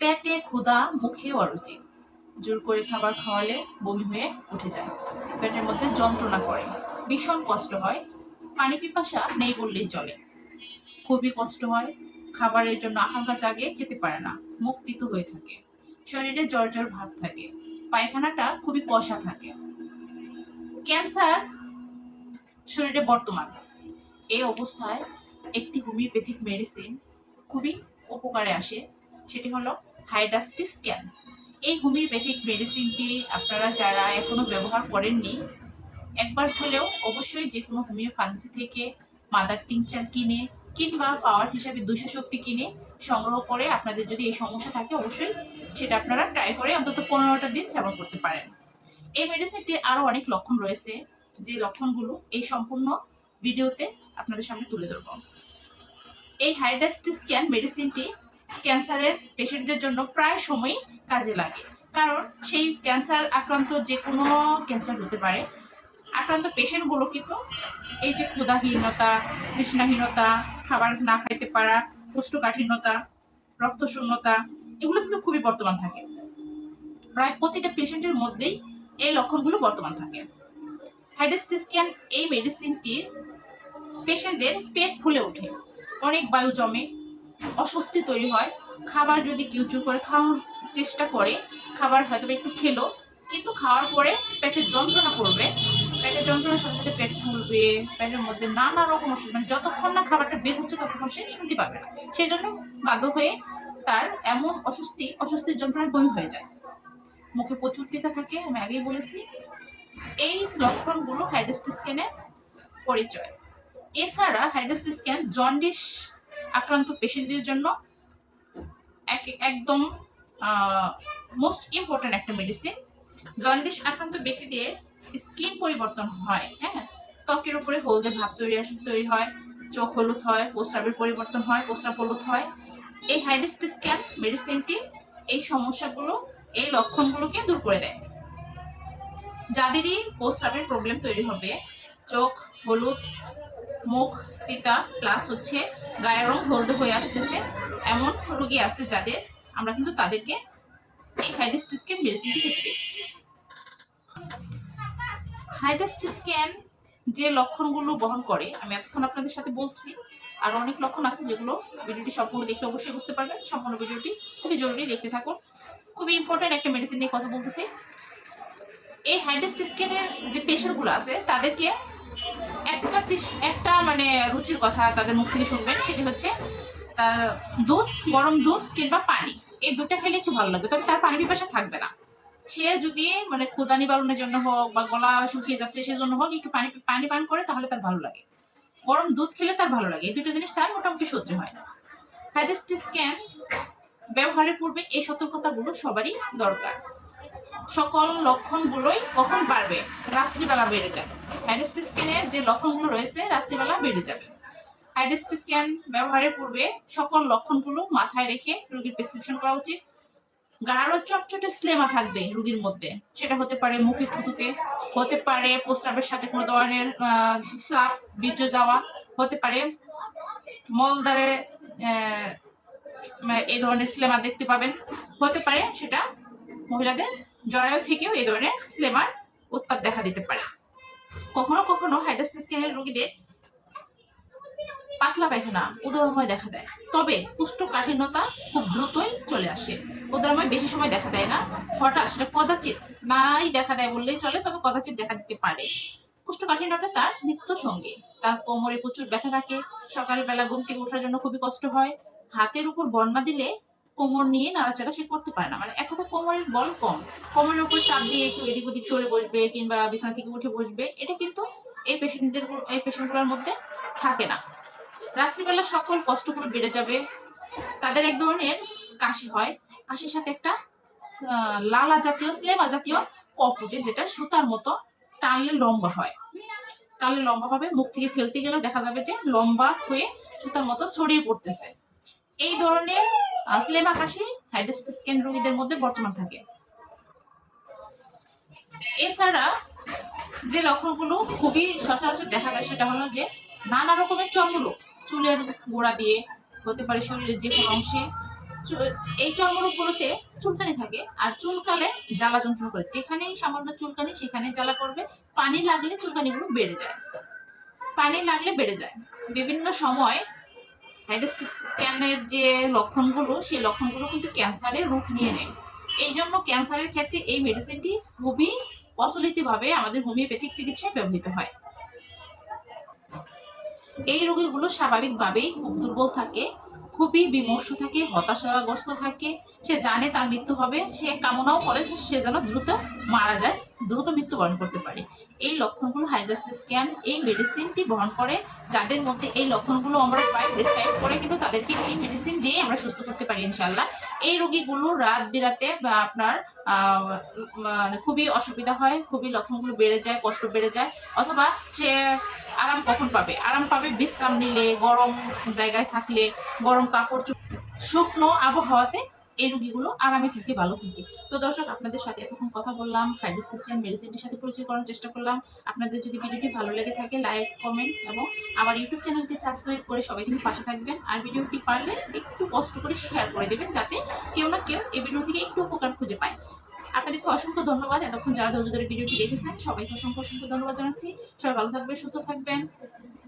পেটে ক্ষুধা, মুখে অরুচি। জোর করে খাবার খাওয়ালে বমি হয়ে উঠে যায়। পেটের মধ্যে যন্ত্রণা করে। ভীষণ কষ্ট হয়। পানি পিপাসা নেই বললেই চলে। খুবই কষ্ট হয়। খাবারের জন্য আকাঙ্ক্ষা জাগে, খেতে পারে না। মুখ তিতো হয়ে থাকে। শরীরে জ্বর জ্বর ভাব থাকে। পায়খানাটা খুবই কষা থাকে। ক্যান্সার শরীরে বর্তমান। এই অবস্থায় একটি হোমিওপ্যাথিক মেডিসিন খুবই উপকারে আসে। সেটি হলো হাইডাস্টি স্ক্যান। এই হোমিওপ্যাথিক মেডিসিনটি আপনারা যারা এখনও ব্যবহার করেননি, একবার হলেও অবশ্যই যে কোনো হোমিও ফার্মেসি থেকে মাদার টিংচার কিনে কিংবা পাওয়ার হিসাবে দুশো শক্তি কিনে সংগ্রহ করে আপনাদের যদি এই সমস্যা থাকে, অবশ্যই সেটা আপনারা ট্রাই করে অন্তত পনেরোটা দিন সেবন করতে পারেন। এই মেডিসিনটির আরও অনেক লক্ষণ রয়েছে। যে লক্ষণগুলো এই সম্পূর্ণ ভিডিওতে আপনাদের সামনে তুলে ধরব। এই হাইডাস্টি স্ক্যান মেডিসিনটি ক্যান্সারের পেশেন্টদের জন্য প্রায় সময়ই কাজে লাগে। কারণ সেই ক্যান্সার আক্রান্ত যে কোনো ক্যান্সার হতে পারে। আক্রান্ত পেশেন্টগুলো কিন্তু এই যে ক্ষুধাহীনতা, তৃষ্ণাহীনতা, খাবার না খাইতে পারা, কোষ্ঠকাঠিন্যতা, রক্তশূন্যতা, এগুলো কিন্তু খুবই বর্তমান থাকে। প্রায় প্রতিটা পেশেন্টের মধ্যেই এই লক্ষণগুলো বর্তমান থাকে। হাইড্রোস্টিস্ক্যান এই মেডিসিনটির পেশেন্টদের পেট ফুলে ওঠে। অনেক বায়ু জমে অস্বস্তি তৈরি হয়। খাবার যদি কেউ জোর করে খাওয়ার চেষ্টা করে, খাবার হয়তো একটু খেলো, কিন্তু খাওয়ার পরে পেটের যন্ত্রণা করবে। পেটের যন্ত্রণার সাথে সাথে পেট ফুলবে, পেটের মধ্যে নানা রকম অসুবিধা মানে যতক্ষণ না খাবারটা বের হচ্ছে, ততক্ষণ সে শান্তি পাবে না। সেই জন্য বাধ্য হয়ে তার এমন অস্বস্তি, অস্বস্তির যন্ত্রণায় বমি হয়ে যায়। মুখে প্রচুর তিতা থাকে, আমি আগেই বলেছি। এই লক্ষণগুলো হাইড্রোস্টি স্ক্যানের পরিচয়। এছাড়া হাইড্রোস্টি স্ক্যান জন্ডিস আক্রান্ত পেশেন্টদের জন্য এক, একদম মোস্ট ইম্পর্ট্যান্ট একটা মেডিসিন জন্ডিস আক্রান্ত ব্যক্তিদের স্কিন পরিবর্তন হয় হ্যাঁ? ত্বকের উপরে হলদে ভাব তৈরি তৈরি হয়, চোখ হলুদ হয়, প্রস্রাবের পরিবর্তন হয়, প্রস্রাব হলুদ হয়। এই হাইড্রোস্টি স্ক্যান মেডিসিনটি এই সমস্যাগুলো, এই লক্ষণগুলোকে দূর করে দেয়। যাদেরই প্রস্রাবের প্রবলেম তৈরি হবে, চোখ হলুদ মুখ তিতা প্লাস হচ্ছে গায়ের রং হলদে হয়ে আসতেছে। এমন রোগী আছে যাদের আমরা কিন্তু তাদেরকে এই হাইড্রোস্টিস্ক্যান মেডিসিনটি খেতে দিই। হাইড্রোস্টিস্ক্যান যে লক্ষণগুলো বহন করে, আমি এতক্ষণ আপনাদের সাথে বলছি। আর অনেক লক্ষণ আছে যেগুলো ভিডিওটি সম্পূর্ণ দেখলে অবশ্যই বুঝতে পারবেন। সম্পূর্ণ ভিডিওটি খুবই জরুরি দেখতে থাকুন। খুবই ইম্পর্ট্যান্ট একটা মেডিসিন নিয়ে কথা বলতেছি। এই হাইড্রোস্টিস্কেনের যে পেশেন্টগুলো আছে, তাদেরকে একটা একটা মানে রুচির কথা তাদের মুখ থেকে শুনবেন, সেটি হচ্ছে তার দুধ, গরম দুধ কিংবা পানি। এই দুধটা খেলে একটু ভালো লাগবে, তবে তার পানি পিপাসা থাকবে না। সে যদি মানে ক্ষুদা নিবারণের জন্য হোক বা গলা শুকিয়ে যাচ্ছে সেজন্য হোক, একটু পানি পানি পান করে তাহলে তার ভালো লাগে। গরম দুধ খেলে তার ভালো লাগে, এই দুটো জিনিস তার মোটামুটি সহ্য হয় হাইড্রোস্টি স্ক্যান ব্যবহারের পূর্বে এই সতর্কতাগুলো সবারই দরকার। সকল লক্ষণগুলোই কখন বাড়বে? রাত্রিবেলা বেড়ে যাবে। হাইড্রোস্টি স্ক্যানের যে লক্ষণগুলো রয়েছে, রাত্রিবেলা বেড়ে যাবে। হাইড্রোস্টি স্ক্যান ব্যবহারের পূর্বে সকল লক্ষণগুলো মাথায় রেখে রোগীর প্রেসক্রিপশন করা উচিত। গাঢ় চটচটে স্লেমা থাকবে রুগীর মধ্যে। সেটা হতে পারে মুখে থুতুতে হতে পারে প্রস্রাবের সাথে কোনো ধরনের সাপ বীর্য যাওয়া, হতে পারে মলদারে এই ধরনের স্লেমা দেখতে পাবেন। হতে পারে সেটা মহিলাদের জরায়ু থেকেও এই ধরনের স্লেমার উৎপাদ দেখা দিতে পারে। কখনো কখনো হাইড্রোস্টিসিয়ানের রোগীদের পাতলা পায়খানা, উদরময় দেখা দেয়। তবে কুষ্ঠকাঠিন্যতা খুব দ্রুতই চলে আসে। উদরময় বেশি সময় দেখা দেয় না। হঠাৎ সেটা কদাচিৎ নাই দেখা দেয় বললেই চলে, তবে কদাচিৎ দেখা দিতে পারে। কুষ্ঠকাঠিন্যটা তার নিত্য সঙ্গে। তার কোমরে প্রচুর ব্যথা থাকে। সকালবেলা ঘুম থেকে ওঠার জন্য খুবই কষ্ট হয়। হাতের উপর বন্যা দিলে কোমর নিয়ে নাড়াচাড়া সে করতে পারে না। মানে এক কথা কোমরের বল কম। কোমরের উপর চাপ দিয়ে একটু এদিক ওদিক চলে বসবে কিংবা বিছানা থেকে উঠে বসবে, এটা কিন্তু এই পেশেন্টদের এই পেশেন্টগুলোর মধ্যে থাকে না। রাত্রিবেলা সকল কষ্টগুলো বেড়ে যাবে। তাদের এক ধরনের কাশি হয়। কাশির সাথে একটা লালা জাতীয়, স্লেমা জাতীয় কফ উঠে যেটা সুতার মতো টানলে লম্বা হয়। টানলে লম্বা হবে, মুখ থেকে ফেলতে গেলেও দেখা যাবে যে লম্বা হয়ে সুতার মতো ছড়িয়ে পড়তেছে। এই ধরনের স্লেমা কাশি হাইড্রোস্টিস্কেন রোগীদের মধ্যে বর্তমান থাকে। এছাড়া যে লক্ষণগুলো খুবই সচরাচর দেখা যায় সেটা হলো যে নানা রকমের চর্মরোগ, চুলের গোড়া দিয়ে হতে পারে শরীরের যে কোনো অংশে। এই চর্মরোগগুলোতে চুলকানি থাকে আর চুলকালে জ্বালা যন্ত্রণা করে। যেখানেই সামান্য চুলকানি সেখানে জ্বালা করবে, পানি লাগলে চুলকানিগুলো বেড়ে যায়। পানি লাগলে বেড়ে যায়। বিভিন্ন সময় স্ক্যানের যে লক্ষণগুলো, সেই লক্ষণগুলো কিন্তু ক্যান্সারের রূপ নিয়ে নেয়। এই জন্য ক্যান্সারের ক্ষেত্রে এই মেডিসিনটি খুবই প্রচলিতভাবে আমাদের হোমিওপ্যাথিক চিকিৎসায় ব্যবহৃত হয়। এই রোগীগুলো স্বাভাবিকভাবেই খুব দুর্বল থাকে, খুবই বিমর্ষ থাকে, হতাশাগ্রস্ত থাকে। সে জানে তার মৃত্যু হবে, সে কামনাও করে যে সে যেন দ্রুত মারা যায়। দ্রুত মৃত্যুবরণ করতে পারে। এই লক্ষণগুলো হাইড্রাস্টিস স্ক্যান এই মেডিসিনটি বহন করে, যাদের মধ্যে এই লক্ষণগুলো আমরা প্রায় প্রেসক্রাইব করে কিন্তু তাদেরকে এই মেডিসিন দিয়ে আমরা সুস্থ করতে পারি ইনশাল্লাহ এই রোগীগুলো রাত বিরাতে আপনার মানে খুবই অসুবিধা হয়, খুবই লক্ষণগুলো বেড়ে যায়, কষ্ট বেড়ে যায়, অথবা সে আরাম কখন পাবে? আরাম পাবে বিশ্রাম নিলে, গরম জায়গায় থাকলে, গরম কাপড় শুকনো আবহাওয়াতে এই রুগীগুলো আরামে থাকে ভালো থাকে তো দর্শক, আপনাদের সাথে এতক্ষণ কথা বললাম হাইড্রোস্টিসিয়ান মেডিসিনটির সাথে পরিচয় করার চেষ্টা করলাম। আপনাদের যদি ভিডিওটি ভালো লেগে থাকে, লাইক, কমেন্ট এবং আমার ইউটিউব চ্যানেলটি সাবস্ক্রাইব করে সবাই কিন্তু পাশে থাকবেন। আর ভিডিওটি পারলে একটু কষ্ট করে শেয়ার করে দেবেন যাতে কেউ না কেউ এই ভিডিও থেকে একটু উপকার খুঁজে পায়। আপনাদেরকে অসংখ্য ধন্যবাদ। এতক্ষণ যারা ধৈর্য ধরে ভিডিওটি দেখেছেন, সবাইকে অসংখ্য অসংখ্য ধন্যবাদ জানাচ্ছি। সবাই ভালো থাকবেন, সুস্থ থাকবেন।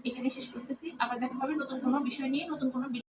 এখানে শেষ করতেছি। আবার দেখা হবে নতুন কোনো বিষয় নিয়ে, নতুন কোনো